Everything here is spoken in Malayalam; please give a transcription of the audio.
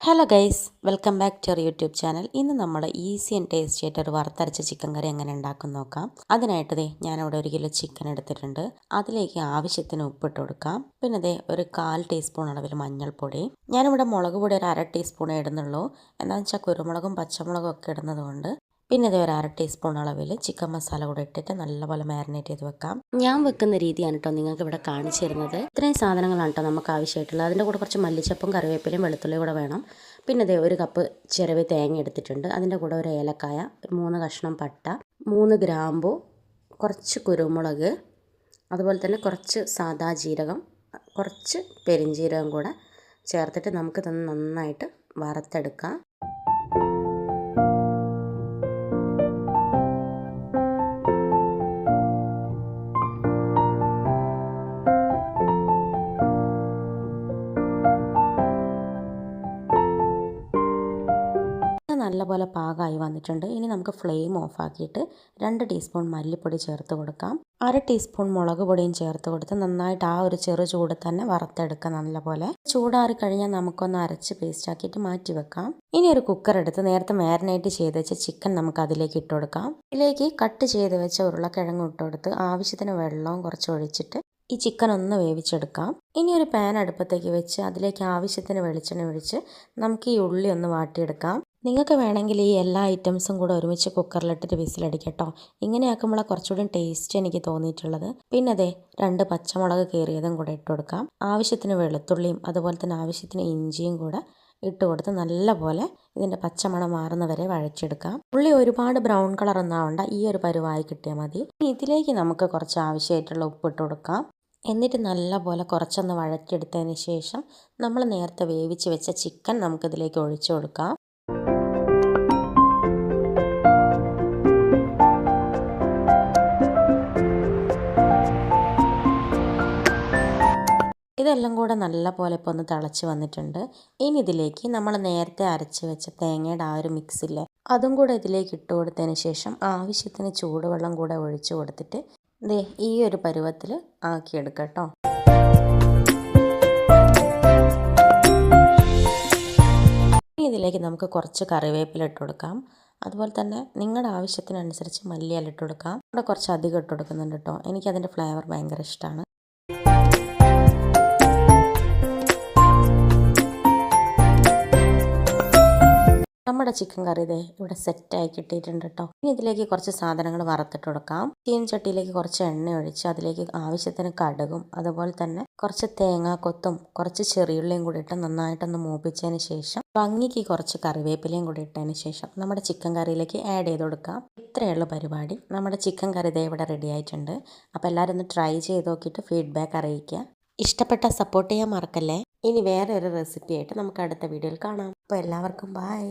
Hello guys welcome back to our YouTube channel ഇന്ന് നമ്മൾ ഈസി ആൻഡ് ടേസ്റ്റി ആയിട്ട് ഒരു വറുത്തരച്ച ചിക്കൻ കറി എങ്ങനെ ഉണ്ടാക്കും നോക്കാം. അതിനായിട്ട് ദേ ഞാനിവിടെ ഒരു കിലോ ചിക്കൻ എടുത്തിട്ടുണ്ട്. അതിലേക്ക് ആവശ്യത്തിന് ഉപ്പിട്ട് കൊടുക്കാം. പിന്നെ ദേ ഒരു കാൽ ടീസ്പൂൺ അളവിൽ മഞ്ഞൾപ്പൊടി. ഞാനിവിടെ മുളക് പൊടി ഒരു അര ടീസ്പൂണേ ഇടുന്നുള്ളൂ. എന്താണെന്ന് വെച്ചാൽ കുരുമുളകും പച്ചമുളകും ഒക്കെ ഇടുന്നത് കൊണ്ട് പിന്നെ ഇത് ഒരു അര ടീസ്പൂൺ അളവിൽ ചിക്കൻ മസാല കൂടെ ഇട്ടിട്ട് നല്ലപോലെ മാരിനേറ്റ് ചെയ്ത് വെക്കാം. ഞാൻ വെക്കുന്ന രീതിയാണ് കേട്ടോ നിങ്ങൾക്ക് ഇവിടെ കാണിച്ചു തരുന്നത്. ഇത്രയും സാധനങ്ങളാണ് കേട്ടോ നമുക്ക് ആവശ്യമായിട്ടുള്ളത്. അതിന്റെ കൂടെ കുറച്ച് മല്ലിച്ചപ്പും കറിവേപ്പിലയും വെളുത്തുള്ളി കൂടെ വേണം. പിന്നെ ഇതേ ഒരു കപ്പ് ചെറുവി തേങ്ങ എടുത്തിട്ടുണ്ട്. അതിന്റെ കൂടെ ഒരു ഏലക്കായ മൂന്ന് കഷ്ണം പട്ട മൂന്ന് ഗ്രാമ്പു കുറച്ച് കുരുമുളക് അതുപോലെ തന്നെ കുറച്ച് സാദാ ജീരകം കുറച്ച് പെരിഞ്ജീരകം കൂടെ ചേർത്തിട്ട് നമുക്ക് തന്നെ നന്നായിട്ട് വറുത്തെടുക്കാം. നല്ലപോലെ പാകമായി വന്നിട്ടുണ്ട്. ഇനി നമുക്ക് ഫ്ലെയിം ഓഫാക്കിയിട്ട് രണ്ട് ടീസ്പൂൺ മല്ലിപ്പൊടി ചേർത്ത് കൊടുക്കാം. അര ടീസ്പൂൺ മുളക് പൊടിയും ചേർത്ത് കൊടുത്ത് നന്നായിട്ട് ആ ഒരു ചെറു ചൂട് തന്നെ വറുത്തെടുക്കാം നല്ലപോലെ. ചൂടാറി കഴിഞ്ഞാൽ നമുക്കൊന്ന് അരച്ച് പേസ്റ്റാക്കിയിട്ട് മാറ്റി വെക്കാം. ഇനി ഒരു കുക്കർ എടുത്ത് നേരത്തെ മാരിനേറ്റ് ചെയ്ത് വെച്ച ചിക്കൻ നമുക്ക് അതിലേക്ക് ഇട്ട് കൊടുക്കാം. ഇതിലേക്ക് കട്ട് ചെയ്ത് വെച്ച ഉരുളക്കിഴങ്ങ് ഇട്ട് കൊടുത്ത് ആവശ്യത്തിന് വെള്ളവും കുറച്ച് ഒഴിച്ചിട്ട് ഈ ചിക്കൻ ഒന്ന് വേവിച്ചെടുക്കാം. ഇനി ഒരു പാൻ അടുപ്പത്തേക്ക് വെച്ച് അതിലേക്ക് ആവശ്യത്തിന് വെളിച്ചെണ്ണ ഒഴിച്ച് നമുക്ക് ഈ ഉള്ളി ഒന്ന് വാട്ടിയെടുക്കാം. നിങ്ങൾക്ക് വേണമെങ്കിൽ ഈ എല്ലാ ഐറ്റംസും കൂടെ ഒരുമിച്ച് കുക്കറിലിട്ടിട്ട് ഇങ്ങനെ ആക്കുമ്പോൾ കുറച്ചുകൂടി ടേസ്റ്റ് എനിക്ക് തോന്നിയിട്ടുള്ളത്. പിന്നെ അതെ രണ്ട് പച്ചമുളക് കീറിയതും കൂടെ ഇട്ട് കൊടുക്കാം. ആവശ്യത്തിന് വെളുത്തുള്ളിയും അതുപോലെ തന്നെ ആവശ്യത്തിന് ഇഞ്ചിയും കൂടെ ഇട്ട് കൊടുത്ത് നല്ലപോലെ ഇതിന്റെ പച്ചമണം മാറുന്നവരെ വഴച്ചെടുക്കാം ഉള്ളി ഒരുപാട് ബ്രൗൺ കളർ ഒന്നാവണ്ട ഈ ഒരു പരുവായി കിട്ടിയാൽ മതി. ഇതിലേക്ക് നമുക്ക് കുറച്ച് ആവശ്യമായിട്ടുള്ള ഉപ്പ് ഇട്ട് കൊടുക്കാം. എന്നിട്ട് നല്ലപോലെ കുറച്ചൊന്ന് വഴറ്റിയെടുത്തതിന് ശേഷം നമ്മൾ നേരത്തെ വേവിച്ച് വെച്ച ചിക്കൻ നമുക്കിതിലേക്ക് ഒഴിച്ചു കൊടുക്കാം. ഇതെല്ലാം കൂടെ നല്ല പോലെ ഇപ്പോൾ ഒന്ന് തിളച്ച് വന്നിട്ടുണ്ട്. ഇനി ഇതിലേക്ക് നമ്മൾ നേരത്തെ അരച്ച് വെച്ച തേങ്ങയുടെ ആ ഒരു മിക്സില്ലേ അതും കൂടെ ഇതിലേക്ക് ഇട്ട് കൊടുത്തതിന് ശേഷം ആവശ്യത്തിന് ചൂടുവെള്ളം കൂടെ ഒഴിച്ചു കൊടുത്തിട്ട് ദേ ഈ ഒരു പരുവത്തിൽ ആക്കിയെടുക്കാം ഇനി ഇതിലേക്ക് നമുക്ക് കുറച്ച് കറിവേപ്പില ഇട്ട് കൊടുക്കാം. അതുപോലെ തന്നെ നിങ്ങളുടെ ആവശ്യത്തിനനുസരിച്ച് മല്ലിയില ഇട്ട് കൊടുക്കാം. ഇവിടെ കുറച്ച് അധികം ഇട്ട് കൊടുക്കുന്നുണ്ട് കേട്ടോ. എനിക്കതിന്റെ ഫ്ലേവർ ഭയങ്കര ഇഷ്ടമാണ്. നമ്മുടെ ചിക്കൻ കറി ഇതേ ഇവിടെ സെറ്റായി കിട്ടിയിട്ടുണ്ട് കേട്ടോ ഇനി ഇതിലേക്ക് കുറച്ച് സാധനങ്ങൾ വറുത്തിട്ട് കൊടുക്കാം. ചട്ടിയിലേക്ക് കുറച്ച് എണ്ണ ഒഴിച്ച് അതിലേക്ക് ആവശ്യത്തിന് കടുകും അതുപോലെ തന്നെ കുറച്ച് തേങ്ങ കൊത്തും കുറച്ച് ചെറിയുള്ളിയും കൂടി ഇട്ട് നന്നായിട്ടൊന്ന് മൂപ്പിച്ചതിന് ശേഷം ഭംഗിക്ക് കുറച്ച് കറിവേപ്പിലയും കൂടി ഇട്ടതിന് ശേഷം നമ്മുടെ ചിക്കൻ കറിയിലേക്ക് ആഡ് ചെയ്ത് കൊടുക്കാം. ഇത്രയുള്ള പരിപാടി. നമ്മുടെ ചിക്കൻ കറി ഇതേ ഇവിടെ റെഡി ആയിട്ടുണ്ട്. അപ്പോൾ എല്ലാവരും ഒന്ന് ട്രൈ ചെയ്ത് നോക്കിയിട്ട് ഫീഡ്ബാക്ക് അറിയിക്കുക. ഇഷ്ടപ്പെട്ട സപ്പോർട്ട് ചെയ്യാൻ മറക്കല്ലേ? ഇനി വേറെ ഒരു റെസിപ്പി ആയിട്ട് നമുക്ക് അടുത്ത വീഡിയോയിൽ കാണാം. അപ്പോൾ എല്ലാവർക്കും ബായ്